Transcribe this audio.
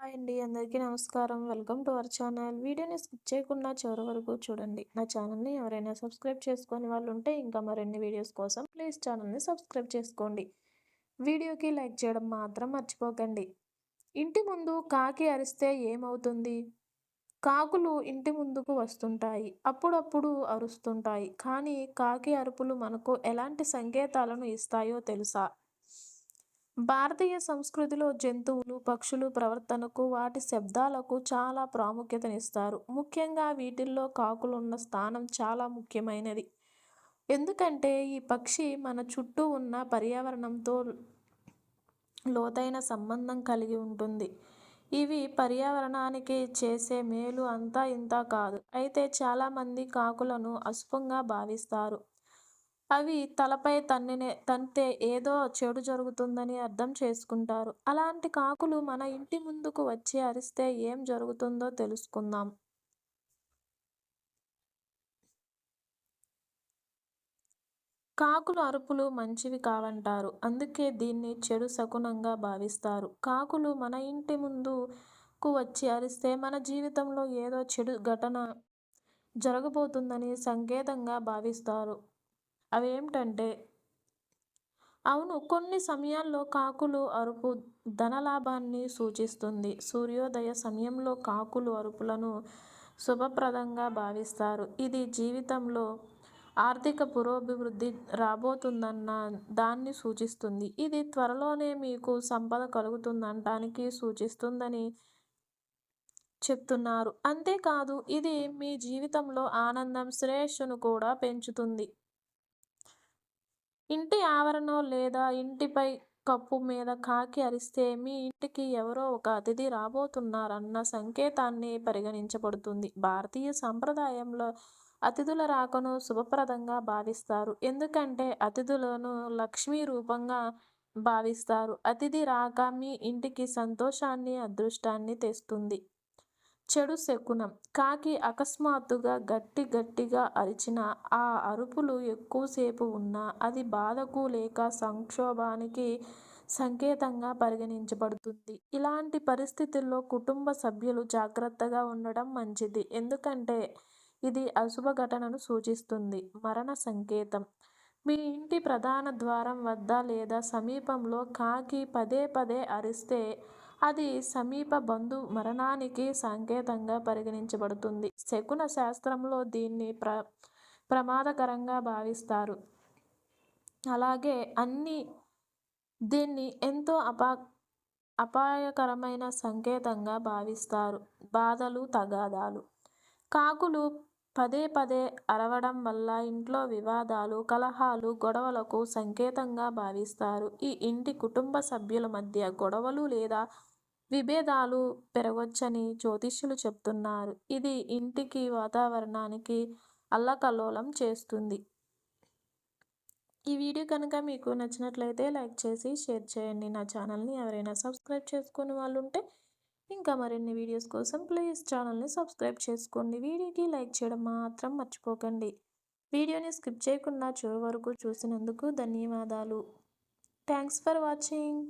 Hi అండి అందరికీ నమస్కారం. Welcome to our channel. వీడియోని స్కిప్ చేయకుండా చివరి వరకు చూడండి. నా ఛానల్ని ఎవరైనా సబ్స్క్రైబ్ చేసుకొని వాళ్ళు ఉంటే ఇంకా మరిన్ని వీడియోస్ కోసం ప్లీజ్ ఛానల్ని సబ్స్క్రైబ్ చేసుకోండి. వీడియోకి లైక్ చేయడం మాత్రం మర్చిపోకండి. ఇంటి ముందు కాకి అరిస్తే ఏమవుతుంది? కాకులు ఇంటి ముందుకు వస్తుంటాయి. అప్పుడప్పుడు అరుస్తుంటాయి. కానీ కాకి అరుపులు మనకు ఎలాంటి సంకేతాలను ఇస్తాయో తెలుసా? భారతీయ సంస్కృతిలో జంతువులు పక్షులు ప్రవర్తనకు వాటి శబ్దాలకు చాలా ప్రాముఖ్యతనిస్తారు. ముఖ్యంగా వీటిల్లో కాకులున్న స్థానం చాలా ముఖ్యమైనది. ఎందుకంటే ఈ పక్షి మన చుట్టూ ఉన్న పర్యావరణంతో లోతైన సంబంధం కలిగి ఉంటుంది. ఇవి పర్యావరణానికి చేసే మేలు అంతా ఇంత కాదు. అయితే చాలామంది కాకులను అశుభంగా భావిస్తారు. అవి తలపై తన్నినే తంతే ఏదో చెడు జరుగుతుందని అర్థం చేసుకుంటారు. అలాంటి కాకులు మన ఇంటి ముందుకు వచ్చి అరిస్తే ఏం జరుగుతుందో తెలుసుకుందాం. కాకులు అరుపులు మంచివి కావంటారు. అందుకే దీన్ని చెడు శకునంగా భావిస్తారు. కాకులు మన ఇంటి ముందుకు వచ్చి అరిస్తే మన జీవితంలో ఏదో చెడు ఘటన జరగబోతుందని సంకేతంగా భావిస్తారు. అవేమిటంటే అవును కొన్ని సమయాల్లో కాకులు అరుపు ధనలాభాన్ని సూచిస్తుంది. సూర్యోదయ సమయంలో కాకులు అరుపులను శుభప్రదంగా భావిస్తారు. ఇది జీవితంలో ఆర్థిక పురోభివృద్ధి రాబోతుందన్న దాన్ని సూచిస్తుంది. ఇది త్వరలోనే మీకు సంపద కలుగుతుందనటానికి సూచిస్తుందని చెప్తున్నారు. అంతేకాదు ఇది మీ జీవితంలో ఆనందం శ్రేయస్సును కూడా పెంచుతుంది. ఇంటి ఆవరణ లేదా ఇంటిపై కప్పు మీద కాకి అరిస్తే మీ ఇంటికి ఎవరో ఒక అతిథి రాబోతున్నారన్న సంకేతాన్ని పరిగణించబడుతుంది. భారతీయ సంప్రదాయంలో అతిథుల రాకను శుభప్రదంగా భావిస్తారు. ఎందుకంటే అతిథులను లక్ష్మీ రూపంగా భావిస్తారు. అతిథి రాక మీ ఇంటికి సంతోషాన్ని అదృష్టాన్ని తెస్తుంది. చెడు శకునం. కాకి అకస్మాత్తుగా గట్టి గట్టిగా అరిచిన ఆ అరుపులు ఎక్కువసేపు ఉన్నా అది బాధకు లేక సంక్షోభానికి సంకేతంగా పరిగణించబడుతుంది. ఇలాంటి పరిస్థితుల్లో కుటుంబ సభ్యులు జాగ్రత్తగా ఉండడం మంచిది. ఎందుకంటే ఇది అశుభ ఘటనను సూచిస్తుంది. మరణ సంకేతం. మీ ఇంటి ప్రధాన ద్వారం వద్ద లేదా సమీపంలో కాకి పదే పదే అరిస్తే అది సమీప బంధు మరణానికి సంకేతంగా పరిగణించబడుతుంది. శకున శాస్త్రంలో దీన్ని ప్ర ప్రమాదకరంగా భావిస్తారు. అలాగే అన్ని దీన్ని ఎంతో అపా అపాయకరమైన సంకేతంగా భావిస్తారు. బాధలు తగాదాలు. కాకులు పదే పదే అరవడం వల్ల ఇంట్లో వివాదాలు కలహాలు గొడవలకు సంకేతంగా భావిస్తారు. ఈ ఇంటి కుటుంబ సభ్యుల మధ్య గొడవలు లేదా విభేదాలు పెరగొచ్చని జ్యోతిష్యులు చెప్తున్నారు. ఇది ఇంటికి వాతావరణానికి అల్లకల్లోలం చేస్తుంది. ఈ వీడియో కనుక మీకు నచ్చినట్లయితే లైక్ చేసి షేర్ చేయండి. నా ఛానల్ని ఎవరైనా సబ్స్క్రైబ్ చేసుకుని వాళ్ళు ఉంటే ఇంకా మరిన్ని వీడియోస్ కోసం ప్లీజ్ ఛానల్ని సబ్స్క్రైబ్ చేసుకోండి. వీడియోకి లైక్ చేయడం మాత్రం మర్చిపోకండి. వీడియోని స్కిప్ చేయకుండా చివరి వరకు చూసినందుకు ధన్యవాదాలు. Thanks for watching.